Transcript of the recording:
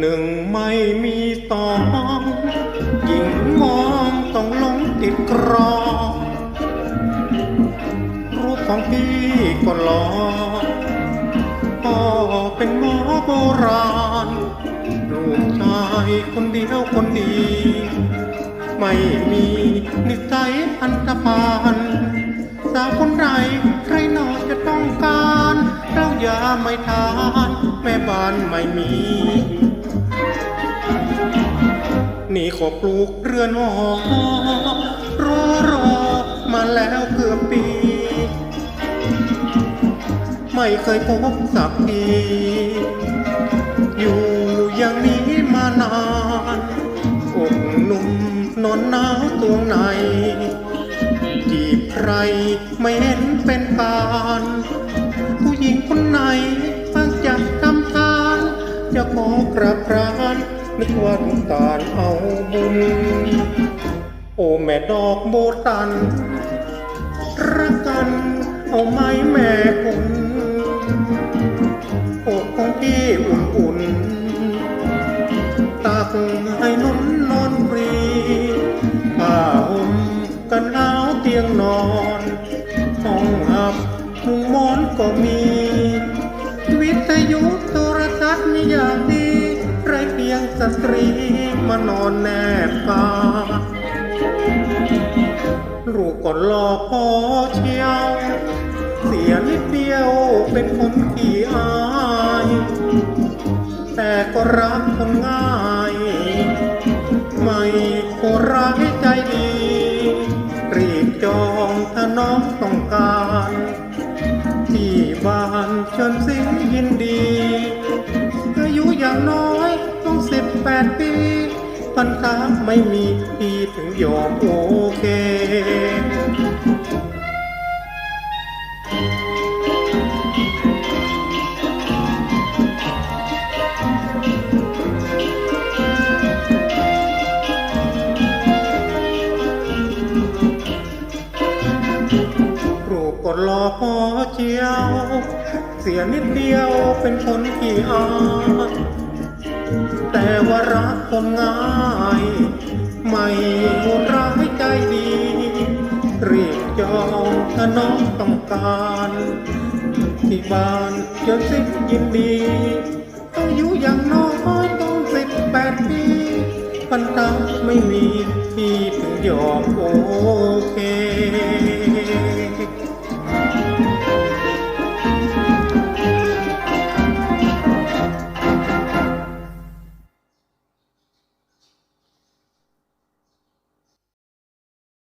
หนึ่งไม่มีสองหญิงมองต้องหลงติดกรองรูปของพี่ก็หลอพ่อเป็นหมอโบราณลูกชายคนเดียวคนดี ไม่มีนิสัยอันธพาลสาวคนใดใครนอจะต้องการเราอย่าไม่ทาน แม่บ้านไม่มี นี่ขอปลูกเรือนหอรอรอมาแล้วเกือบปี ไม่เคยพบสักทีอยู่อย่างนี้มานานอกหนุ่มนอนหนาวตัวไหนจีบใครไม่เห็นเป็นการผู้หญิงคนไหนบางจะทำทาน จะขอกราบกรา นนึกว่าต้องการเอาบุญ โอ้แม่ดอกโบตัน รักกันเอาไหมแม่คุณอกของพี่อุ่นๆตักให้นุ่นนอนฟรีผ้าห่มกันหนาวเตียงนอนห้องหับมุงมอนก็มี วิทยุโทรทัศน์มีอย่างดี ยงสตรีมานอนแนบกาลูกก็รอพอเชียว เสียนิดเดียวเป็นคนขี้อาย แต่ก็รักคนง่าย ไม่โหดร้ายใจดี รีบจองถ้าน้องต้องการ ที่บ้านเชิญสิงยินดี อายุอย่างน้อย ต้องสิบแปดปี ปัญหาไม่มีพี่ถึงยอมโอเครูปก็รอพอเจียว เสียนิดเดียวเป็นคนขี้อาย แต่ว่ารักคนง่าย ไม่ร้ายใจดี เรียกจองถ้าน้องต้องการ ที่บ้านจะสิบยินดีต้องอยู่อย่างน้อยต้องสิบแปดปีปัญหาไม่มีที่ถึงยอมโอเค